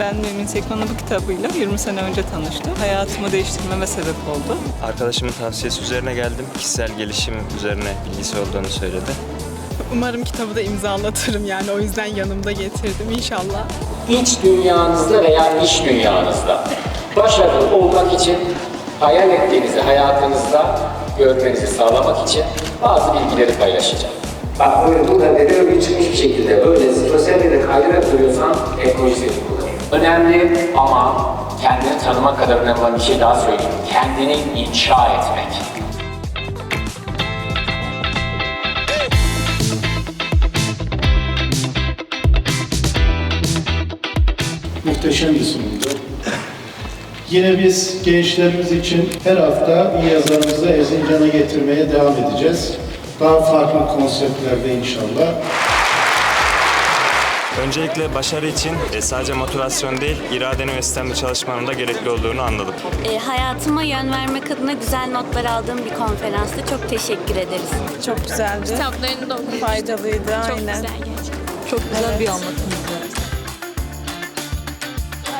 Ben Mümin Sekman'ın bu kitabıyla 20 sene önce tanıştım. Hayatımı değiştirmeme sebep oldu. Arkadaşımın tavsiyesi üzerine geldim. Kişisel gelişim üzerine bilgisi olduğunu söyledi. Umarım kitabı da imzalatırım yani o yüzden yanımda getirdim inşallah. iç dünyanızda veya iş dünyanızda başarılı olmak için hayal ettiğinizi hayatınızda görmenizi sağlamak için bazı bilgileri paylaşacağım. Bak böyle burada neden çıkmış bir şekilde böyle sosyal medyada kaydırarak duruyorsan ekolojisini kullan. Önemli ama kendini tanımak kadar önemli olan bir şey daha söyleyeyim. Kendini inşa etmek. muhteşem bir sunumdu. Yine biz gençlerimiz için her hafta bir yazarımızı Erzincan'a getirmeye devam edeceğiz. Daha farklı konseptlerde inşallah. Öncelikle başarı için e, sadece motivasyon değil, iradenin ve sistemli çalışmanın da gerekli olduğunu anladım. E, hayatıma yön vermek adına güzel notlar aldığım bir konferanstı. Çok teşekkür ederiz. Çok güzeldi. Kitaplarını da Faydalıydı Çok aynen. güzel gerçekten. Çok güzel bir anlatımdı.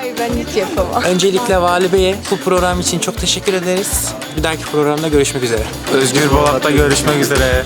Ay ben hiç yapamam. Öncelikle Vali Bey'e bu program için çok teşekkür ederiz. Bir dahaki programda görüşmek üzere. Özgür Bolat'ta görüşmek üzere.